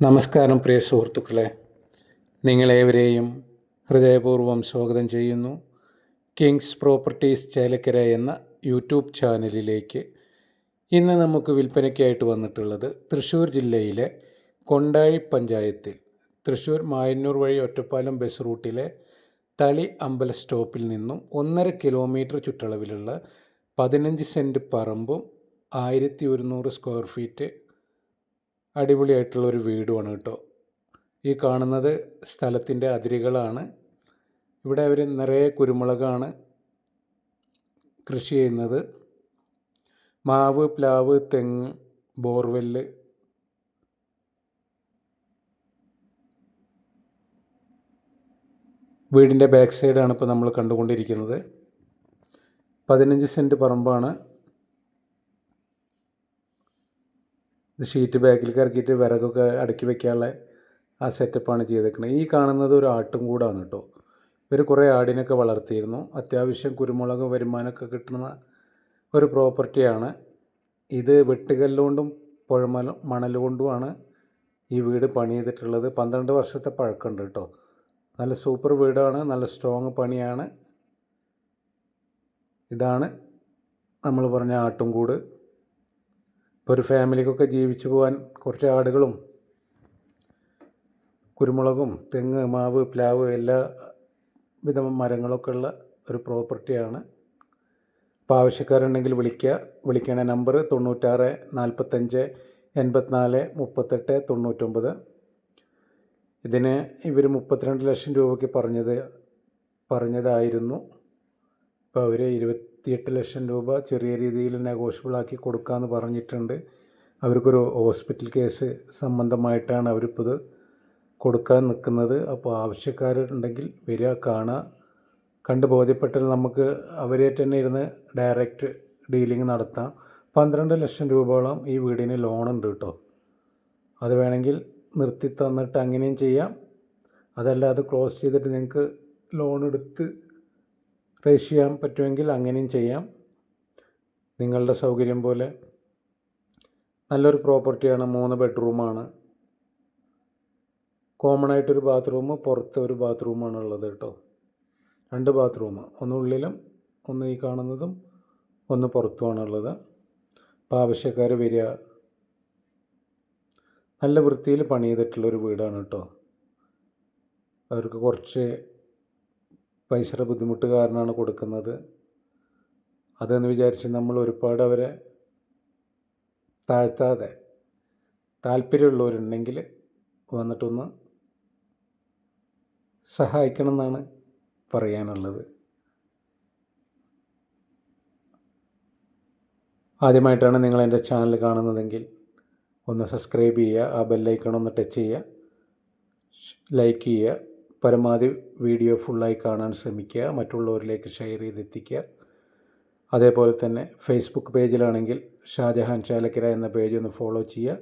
നമസ്കാരം പ്രിയ സുഹൃത്തുക്കളെ. നിങ്ങളേവരെയും ഹൃദയപൂർവം സ്വാഗതം ചെയ്യുന്നു. കിങ്സ് പ്രോപ്പർട്ടീസ് ചേലക്കര എന്ന യൂട്യൂബ് ചാനലിലേക്ക് ഇന്ന് നമുക്ക് വിൽപ്പനയ്ക്കായിട്ട് വന്നിട്ടുള്ളത് തൃശ്ശൂർ ജില്ലയിലെ കൊണ്ടാഴി പഞ്ചായത്തിൽ തൃശ്ശൂർ മായന്നൂർ വഴി ഒറ്റപ്പാലം ബസ് റൂട്ടിലെ തളി അമ്പല സ്റ്റോപ്പിൽ നിന്നും ഒന്നര കിലോമീറ്റർ ചുറ്റളവിലുള്ള പതിനഞ്ച് സെന്റ് പറമ്പും ആയിരത്തി ഒരുന്നൂറ് സ്ക്വയർ ഫീറ്റ് അടിപൊളിയായിട്ടുള്ള ഒരു വീടുമാണ് കേട്ടോ. ഈ കാണുന്നത് സ്ഥലത്തിന്റെ അതിരുകളാണ്. ഇവിടെ അവർ നിറയെ കുരുമുളകാണ് കൃഷി ചെയ്യുന്നത്. മാവ് പ്ലാവ് തെങ്ങ് ബോർവെല്ല് വീടിന്റെ ബാക്ക് സൈഡാണ് ഇപ്പോൾ നമ്മൾ കണ്ടുകൊണ്ടിരിക്കുന്നത്. പതിനഞ്ച് സെന്റ് പറമ്പാണ് ഇത് ഷീറ്റ് ബാക്കിലേക്ക് ഇറക്കിയിട്ട് വിറകൊക്കെ അടുക്കി വെക്കാനുള്ള ആ സെറ്റപ്പാണ് ചെയ്തേക്കുന്നത് ഈ കാണുന്നത് ഒരു ആട്ടും കൂടാണ് കേട്ടോ. ഇവർ കുറേ ആടിനൊക്കെ വളർത്തിയിരുന്നു. അത്യാവശ്യം കുരുമുളക് വരുമാനമൊക്കെ കിട്ടുന്ന ഒരു പ്രോപ്പർട്ടിയാണ്. ഇത് വെട്ടുകല്ലുകൊണ്ടും പുഴമല മണൽ കൊണ്ടുമാണ് ഈ വീട് പണി ചെയ്തിട്ടുള്ളത്. പന്ത്രണ്ട് വർഷത്തെ പഴക്കമുണ്ട് കേട്ടോ. നല്ല സൂപ്പർ വീടാണ്. നല്ല സ്ട്രോങ് പണിയാണ്. ഇതാണ് നമ്മൾ പറഞ്ഞ ആട്ടുംകൂട്. ഒരു ഫാമിലിക്കൊക്കെ ജീവിച്ചു പോകാൻ കുറച്ച് ആടുകളും കുരുമുളകും തെങ്ങ് മാവ് പ്ലാവ് എല്ലാ വിധ മരങ്ങളൊക്കെ ഉള്ള ഒരു പ്രോപ്പർട്ടിയാണ് അപ്പോൾ ആവശ്യക്കാരുണ്ടെങ്കിൽ വിളിക്കുക. വിളിക്കണ നമ്പർ തൊണ്ണൂറ്റാറ് നാൽപ്പത്തഞ്ച് എൺപത്തിനാല് മുപ്പത്തെട്ട് തൊണ്ണൂറ്റൊമ്പത്. ഇതിന് ഇവർ മുപ്പത്തിരണ്ട് ലക്ഷം രൂപയ്ക്ക് പറഞ്ഞത് പറഞ്ഞതായിരുന്നു. ഇപ്പോൾ അവർ ഇരുപത്തിയെട്ട് ലക്ഷം രൂപ ചെറിയ രീതിയിൽ നെഗോഷ്യബിളാക്കി കൊടുക്കാമെന്ന് പറഞ്ഞിട്ടുണ്ട്. അവർക്കൊരു ഹോസ്പിറ്റൽ കേസ് സംബന്ധമായിട്ടാണ് അവരിപ്പോൾ ഇത് കൊടുക്കാൻ നിൽക്കുന്നത് അപ്പോൾ ആവശ്യക്കാരുണ്ടെങ്കിൽ വരിക കാണുക. കണ്ട് ബോധ്യപ്പെട്ടാൽ നമുക്ക് അവരെ തന്നെ ഇരുന്ന് ഡയറക്റ്റ് ഡീലിംഗ് നടത്താം. പന്ത്രണ്ട് ലക്ഷം രൂപയോളം ഈ വീടിന് ലോണുണ്ട് കേട്ടോ. അത് വേണമെങ്കിൽ നിർത്തി തന്നിട്ട് അങ്ങനെയും ചെയ്യാം. അതല്ലാതെ ക്ലോസ് ചെയ്തിട്ട് നിങ്ങൾക്ക് ലോൺ എടുത്ത് റേസ് ചെയ്യാൻ പറ്റുമെങ്കിൽ അങ്ങനെയും ചെയ്യാം. നിങ്ങളുടെ സൗകര്യം പോലെ നല്ലൊരു പ്രോപ്പർട്ടിയാണ് മൂന്ന് ബെഡ്റൂമാണ് കോമൺ ആയിട്ടൊരു ബാത്റൂം പുറത്ത് ഒരു ബാത്റൂമാണ് ഉള്ളത് കേട്ടോ. രണ്ട് ബാത്റൂം ഒന്ന് ഉള്ളിലും ഒന്ന് ഈ കാണുന്നതും ഒന്ന് പുറത്തുമാണുള്ളത് അപ്പോൾ ആവശ്യക്കാർ വരിക. നല്ല വൃത്തിയിൽ പണി ചെയ്തിട്ടുള്ളൊരു വീടാണ് കേട്ടോ. അവർക്ക് കുറച്ച് പൈസയുടെ ബുദ്ധിമുട്ട് കാരണമാണ് കൊടുക്കുന്നത്. അതെന്ന് വിചാരിച്ച് നമ്മൾ ഒരുപാട് അവരെ താഴ്ത്താതെ താല്പര്യമുള്ളവരുണ്ടെങ്കിൽ വന്നിട്ടൊന്ന് സഹായിക്കണം എന്നാണ് പറയാനുള്ളത്. ആദ്യമായിട്ടാണ് നിങ്ങൾ എന്റെ ചാനൽ കാണുന്നതെങ്കിൽ ഒന്ന് സബ്സ്ക്രൈബ് ചെയ്യുക ആ ബെല്ലൈക്കൺ ഒന്ന് ടച്ച് ചെയ്യുക ലൈക്ക് ചെയ്യുക പരമാവധി വീഡിയോ ഫുള്ളായി കാണാൻ ശ്രമിക്കുക മറ്റുള്ളവരിലേക്ക് ഷെയർ ചെയ്തെത്തിക്കുക. അതേപോലെ തന്നെ ഫേസ്ബുക്ക് പേജിലാണെങ്കിൽ ഷാജഹാൻ ചാലക്കര എന്ന പേജ് ഒന്ന് ഫോളോ ചെയ്യുക.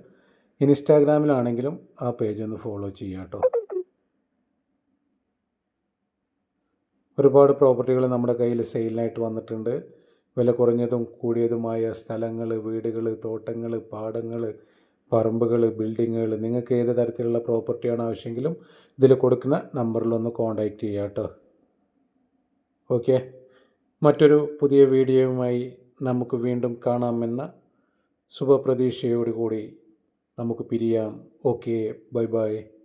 ഇൻസ്റ്റാഗ്രാമിലാണെങ്കിലും ആ പേജ് ഒന്ന് ഫോളോ ചെയ്യുക കേട്ടോ. ഒരുപാട് പ്രോപ്പർട്ടികൾ നമ്മുടെ കയ്യിൽ സെയിലിനായിട്ട് വന്നിട്ടുണ്ട്. വില കുറഞ്ഞതും കൂടിയതുമായ സ്ഥലങ്ങൾ വീടുകൾ തോട്ടങ്ങൾ പാടങ്ങൾ പറമ്പുകൾ ബിൽഡിങ്ങുകൾ നിങ്ങൾക്ക് ഏത് തരത്തിലുള്ള പ്രോപ്പർട്ടിയാണ് ആവശ്യമെങ്കിലും ഇതിൽ കൊടുക്കുന്ന നമ്പറിലൊന്ന് കോൺടാക്റ്റ് ചെയ്യുക കേട്ടോ. ഓക്കെ? മറ്റൊരു പുതിയ വീഡിയോയുമായി നമുക്ക് വീണ്ടും കാണാമെന്ന ശുഭപ്രതീക്ഷയോടുകൂടി നമുക്ക് പിരിയാം. Okay bye bye.